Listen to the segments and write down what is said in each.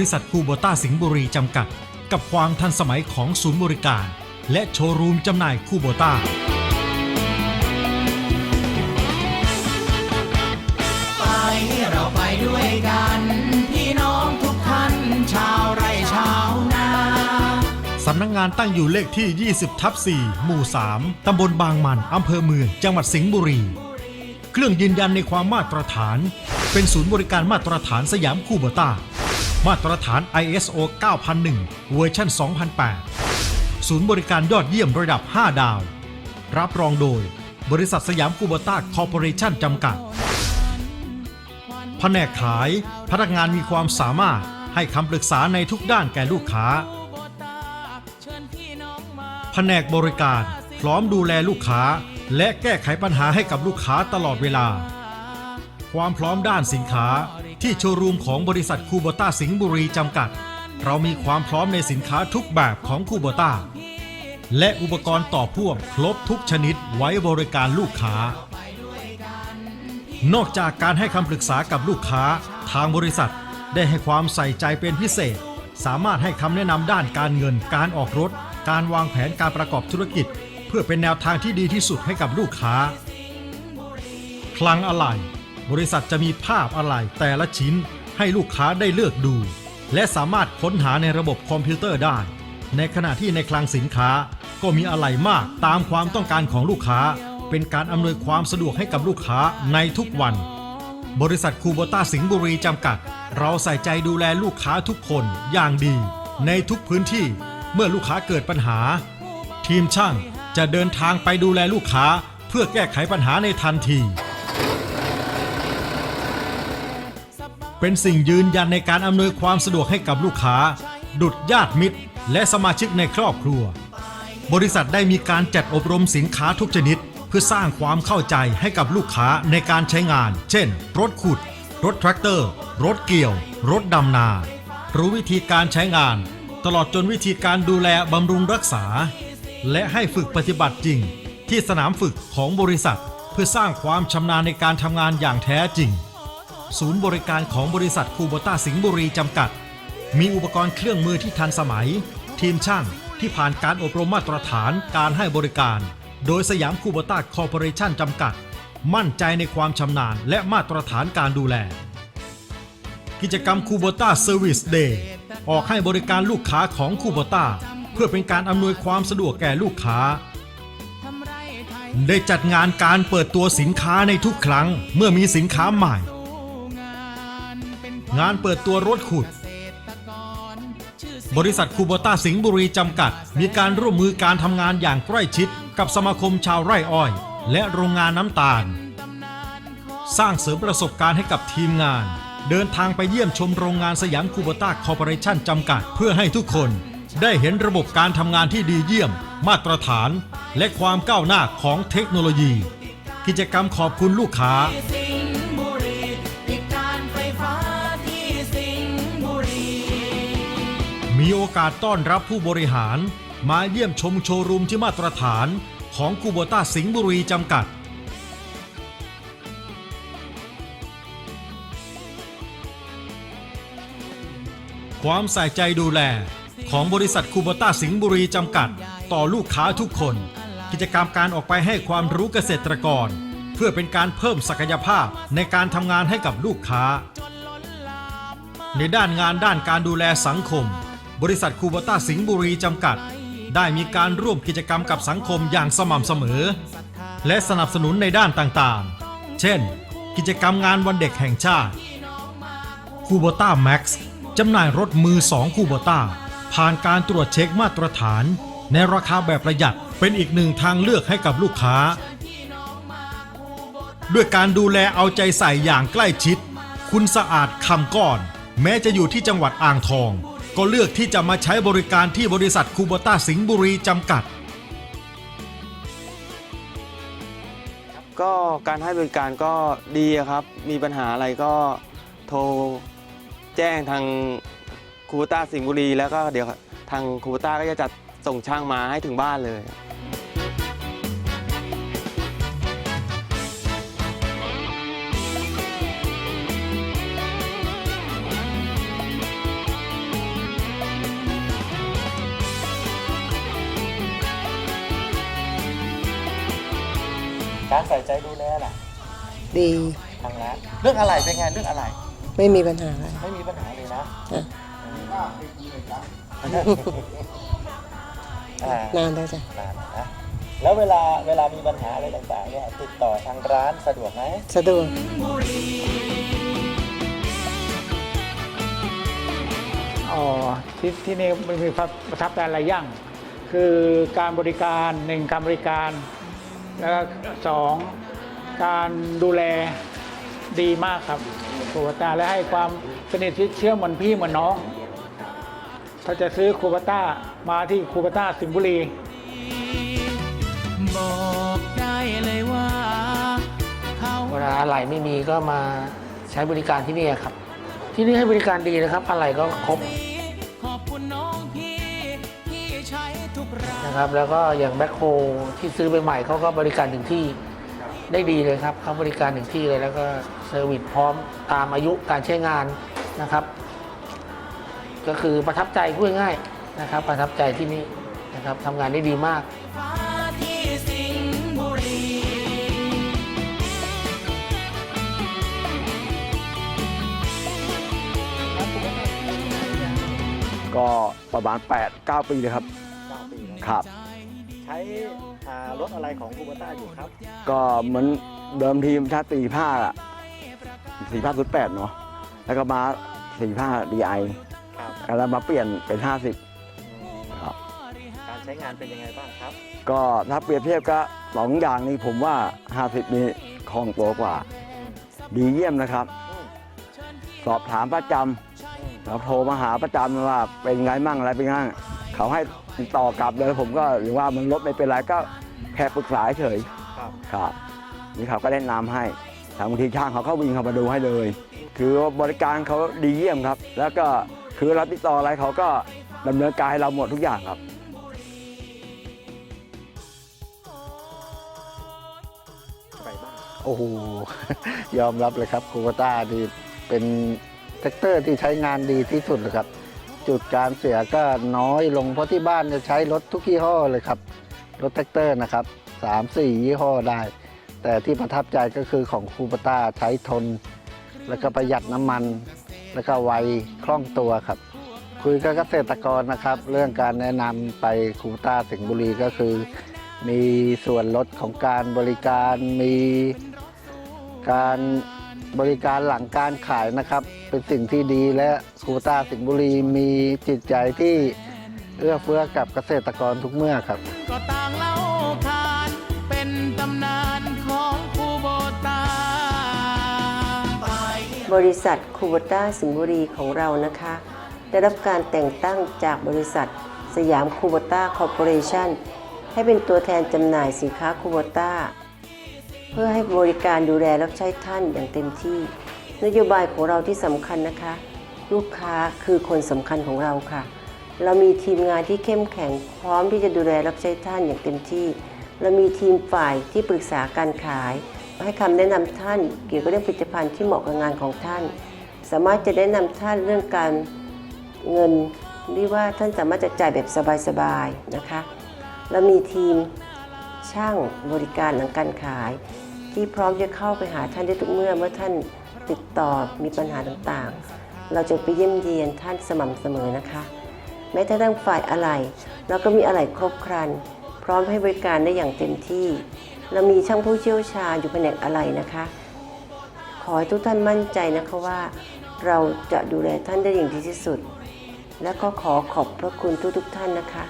ริษัทคูโบต้าสิงห์บุรีจำกัด กับความทันสมัยของศูนย์บริการ และโชว์รูมจำหน่ายคูโบต้าไปเราไปด้วยกัน พี่น้องทุกท่านชาวไร่ชาวนาสำนักงงานตั้งอยู่เลขที่ 20ทับ4หมู่ 3 ตำบลบางมันอำเภอเมืองจังหวัดสิงห์บุรี เครื่องยืนยันในความมาตรฐาน เป็นศูนย์บริการมาตรฐานสยามคูโบต้า มาตรฐาน ISO 9001 เวอร์ชัน2008 ศูนย์บริการยอดเยี่ยมระดับ 5 ดาว รับรองโดย บริษัทสยามคูบต้าคอร์ปอเรชั่นจำกัด แผนกขาย พนักงานมีความสามารถให้คำปรึกษาในทุกด้านแก่ลูกค้า แผนกบริการพร้อมดูแลลูกค้า และแก้ไขปัญหาให้กับลูกค้าตลอดเวลา ความพร้อมด้านสินค้าที่โชว์รูมของบริษัทคูโบต้าสิงห์บุรีจำกัด เรามีความพร้อมในสินค้าทุกแบบของคูโบต้าและอุปกรณ์ต่อพ่วงครบทุกชนิดไว้บริการลูกค้า นอกจากการให้คำปรึกษากับลูกค้า ทางบริษัทได้ให้ความใส่ใจเป็นพิเศษ สามารถให้คำแนะนำด้านการเงิน การออกรถ การวางแผนการประกอบธุรกิจ เพื่อเป็นแนวทางที่ดีที่สุดให้กับลูกค้า คลังอะไหล่ บริษัทจะมีภาพอะไหล่แต่ละชิ้นให้ลูกค้าได้เลือกดู และสามารถค้นหาในระบบคอมพิวเตอร์ได้ ในขณะที่ในคลังสินค้าก็มีอะไหล่มากตามความต้องการของลูกค้า เป็นการอำนวยความสะดวกให้กับลูกค้าในทุกวัน บริษัทคูโบต้าสิงห์บุรีจำกัด เราใส่ใจดูแลลูกค้าทุกคนอย่างดี ในทุกพื้นที่เมื่อลูกค้าเกิดปัญหา ทีมช่างจะเดินทางไปดูแลลูกค้าเพื่อแก้ไขปัญหาในทันที เป็นสิ่งยืนยันในการอำนวยความสะดวกให้กับลูกค้า ดุดญาติมิตร และสมาชิกในครอบครัว บริษัทได้มีการจัดอบรมสินค้าทุกชนิด เพื่อสร้างความเข้าใจให้กับลูกค้าในการใช้งาน เช่น รถขุด รถแทรกเตอร์ รถเกี่ยว รถดำนา รู้วิธีการใช้งาน ตลอดจนวิธีการดูแลบำรุงรักษา และให้ฝึกปฏิบัติจริง ที่สนามฝึกของบริษัท เพื่อสร้างความชำนาญในการทำงานอย่างแท้จริง ศูนย์บริการของบริษัทคูโบต้าสิงห์บุรีจำกัด มีอุปกรณ์เครื่องมือที่ทันสมัย ทีมช่างที่ผ่านการอบรมมาตรฐานการให้บริการ โดยสยามคูโบต้าคอร์ปอเรชั่นจำกัด มั่นใจในความชำนาญและมาตรฐานการดูแล กิจกรรมคูโบต้าเซอร์วิสเดย์ออกให้บริการลูกค้าของคูโบต้าเพื่อเป็นการอำนวยความสะดวกแก่ลูกค้าได้จัดงานการเปิดตัวสินค้าในทุกครั้งเมื่อมีสินค้าใหม่ งานเปิดตัวรถขุด บริษัทคูโบต้าสิงห์บุรีจำกัด มีการร่วมมือการทำงานอย่างใกล้ชิด กับสมาคมชาวไร่อ้อย และโรงงานน้ำตาล สร้างเสริมประสบการณ์ให้กับทีมงาน เดินทางไปเยี่ยมชมโรงงานสยามคูโบต้าคอร์ปอเรชั่นจำกัด เพื่อให้ทุกคนได้เห็นระบบการทำงานที่ดีเยี่ยม มาตรฐาน และความก้าวหน้าของเทคโนโลยี กิจกรรมขอบคุณลูกค้า มีโอกาสต้อนรับผู้บริหาร มาเยี่ยมชมโชว์รูมที่มาตรฐานของคูโบต้าสิงห์บุรีจำกัด ความใส่ใจดูแลของบริษัทคูโบต้าสิงห์บุรีจำกัด ต่อลูกค้าทุกคน กิจกรรมการออกไปให้ความรู้เกษตรกร เพื่อเป็นการเพิ่มศักยภาพในการทำงานให้กับลูกค้า ในด้านงานด้านการดูแลสังคม บริษัทคูโบต้าสิงห์บุรีจำกัด ได้มีการร่วมกิจกรรมกับสังคมอย่างสม่ำเสมอ และสนับสนุนในด้านต่างๆ เช่น กิจกรรมงานวันเด็กแห่งชาติคูโบต้าแม็กซ์จำหน่ายรถมือ2คูโบต้าผ่านการตรวจเช็คมาตรฐาน ในราคาแบบประหยัดเป็นอีกหนึ่งทางเลือกให้กับลูกค้า ด้วยการดูแลเอาใจใส่อย่างใกล้ชิด คุณสะอาดคำก้อน แม้จะอยู่ที่จังหวัดอ่างทอง ก็เลือกที่จะมาใช้บริการที่บริษัทคูโบต้าสิงห์บุรีจำกัด ก็การให้บริการก็ดีอะครับ มีปัญหาอะไรก็โทรแจ้งทางคูบต้าสิงห์บุรี แล้วก็เดี๋ยวทางคูบต้าก็จะจัดส่งช่างมาให้ถึงบ้านเลย การใส่ใจดูแลล่ะดีทางร้านเรื่องอะไรเป็นไงเรื่องอะไร ไม่มีปัญหาอะไรไม่มีปัญหาเลยนะจ้ะอ่า นานแล้วจ้ะนานนะแล้วเวลาเวลามีปัญหาอะไรต่างๆเนี่ยติดต่อทางร้านสะดวกไหมสะดวกอ๋อที่ที่นี่มันมีประทับใจหลายอย่าง คือการบริการหนึ่งการบริการ แล้วก็สองการดูแลดีมากครับครูบาตาและให้ความสนิทชิดเชื่อเหมือนพี่เหมือนน้อง ถ้าจะซื้อครูบาต้ามาที่ครูบาต้าสิงห์บุรี บอกได้เลยว่าเขาเวลาอะไรไม่มีก็มาใช้บริการที่นี่ครับ ที่นี่ให้บริการดีนะครับ อะไรก็ครบ ขอบคุณน้องพี่ นะครับ แล้วก็อย่างแบ็คโฮที่ซื้อไปใหม่เขาก็บริการถึงที่ได้ดีเลยครับเขาบริการถึงที่เลยแล้วก็เซอร์วิสพร้อมตามอายุการใช้งานนะครับ ก็คือประทับใจพูดง่ายนะครับ ประทับใจที่นี่นะครับทำงานได้ดีมาก ประมาณ 8 9 ปีเลยครับ9ปีแล้วครับ ใช้อ่ารถอะไรของคูเบต้าอยู่ครับ ก็เหมือนเดิมทีมชาติสี่ผ้าอะสี่ผ้าสุดแปดเนาะแล้วก็มาสี่ผ้าดีไอครับแล้วมาเปลี่ยนเป็นครับ การใช้งานเป็นยังไงบ้างครับ50ก็ถ้าเปรียบเทียบก็สองอย่างนี้ผมว่า 50 นี่คล่องตัวกว่า ดีเยี่ยมนะครับอืมสอบถามประจอืมำ เราโทรมาหาประจำว่าเป็นไงมั่งอะไรเป็นไงมั่งเขาให้ติดต่อกลับเลยผมก็หรือว่ามันรถไม่เป็นไรก็แค่ปรึกษาเฉยครับครับนี่เขาก็แนะนำให้ทางบางทีช่างเขาเข้าวิ่งเข้ามาดูให้เลย คือว่าบริการเขาดีเยี่ยมครับ แล้วก็คือเราติดต่ออะไรเขาก็ดำเนินการให้เราหมดทุกอย่างครับไปบ้างโอ้โหยอมรับเลยครับคูเปต้าดีเป็น แท็กเตอร์ที่ใช้งานดีที่สุดเลยครับ จุดการเสียก็น้อยลงเพราะที่บ้านจะใช้รถทุกยี่ห้อเลยครับ รถแท็กเตอร์นะครับสามสี่ยี่ห้อได้ แต่ที่ประทับใจก็คือของคูปต้าใช้ทน แล้วก็ประหยัดน้ำมัน แล้วก็ไวคล่องตัวครับ คุยกับเกษตรกรนะครับ เรื่องการแนะนำไปคูปต้าสิงห์บุรีก็คือ มีส่วนลดของการบริการมีการ บริการหลังการขายนะครับ เป็นสิ่งที่ดีและครูต้าสิงห์บุรีมีจิตใจที่เอื้อเฟื้อกับเกษตรกรทุกเมื่อครับ ก็ต่างเล่าขานเป็นตำนานของคูโบตาบริษัทคูบต้าสิงห์บุรีของเรานะคะ ได้รับการแต่งตั้งจากบริษัท สยามคูบต้าคอร์ปอเรชั่นให้เป็นตัวแทนจำหน่ายสินค้าคูบต้า เพื่อให้บริการดูแลรับใช้ท่านอย่างเต็มที่ นโยบายของเราที่สำคัญนะคะ ลูกค้าคือคนสำคัญของเราค่ะ เรามีทีมงานที่เข้มแข็งพร้อมที่จะดูแลรับใช้ท่านอย่างเต็มที่ เรามีทีมฝ่ายที่ปรึกษาการขาย ให้คำแนะนำท่าน เกี่ยวกับเรื่องผลิตภัณฑ์ที่เหมาะกับงานของท่าน สามารถจะแนะนำท่านเรื่องการเงินที่ว่าท่านสามารถจะจ่ายแบบสบายๆนะคะ เรามีทีมช่างบริการหลังการขาย ที่พร้อมจะเข้าไปหาท่านได้ทุกเมื่อเมื่อท่านติดต่อมีปัญหาต่างๆ เราจะไปเยี่ยมเยียนท่านสม่ำเสมอนะคะ แม้แต่ด้านฝ่ายอะไหล่เราก็มีอะไหล่ครบครัน พร้อมให้บริการได้อย่างเต็มที่ เรามีช่างผู้เชี่ยวชาญอยู่แผนกอะไหล่นะคะ ขอให้ทุกท่านมั่นใจนะคะว่า เราจะดูแลท่านได้อย่างดีที่สุด และก็ขอขอบพระคุณทุกๆทท่านนะคะ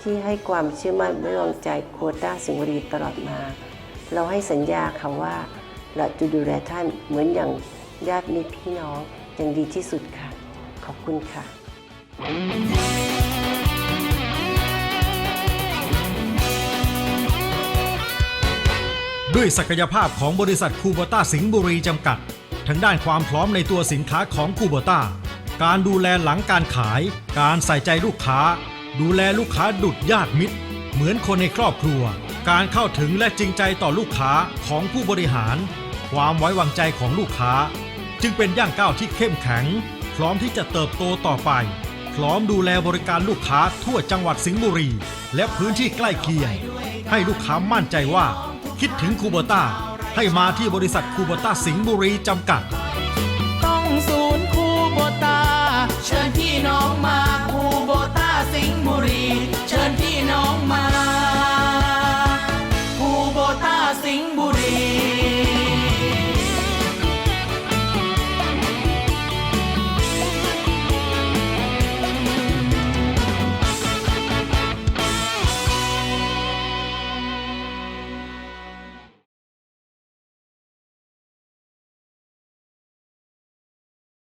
ที่ให้ความเชื่อมั่นไว้วางใจโควต้าสิงห์บุรีตลอดมา เราให้สัญญาค่ะว่า เราจะดูแลท่านเหมือนอย่างญาติมิตรพี่น้องอย่างดีที่สุดค่ะ ขอบคุณค่ะดด้วยศักยภาพของบริษัทคูโบต้าสิงห์บุรีจำกัด ทั้งด้านความพร้อมในตัวสินค้าของคูโบต้า การดูแลหลังการขาย การใส่ใจลูกค้า ดูแลลูกค้าดุดญาติมิตร เหมือนคนในครอบครัว การเข้าถึงและจริงใจต่อลูกค้าของผู้บริหาร ความไว้วางใจของลูกค้า จึงเป็นย่างก้าวที่เข้มแข็ง พร้อมที่จะเติบโตต่อไป พร้อมดูแลบริการลูกค้าทั่วจังหวัดสิงห์บุรี และพื้นที่ใกล้เคียง ให้ลูกค้ามั่นใจว่า คิดถึงคูเบต้าให้มาที่บริษัทคูเบต้าสิงห์บุรีจำกัด ต้องศูนย์คูโบตาเชิญพี่น้องมาคูโบตาสิงห์บุรี เชิญพี่น้องมา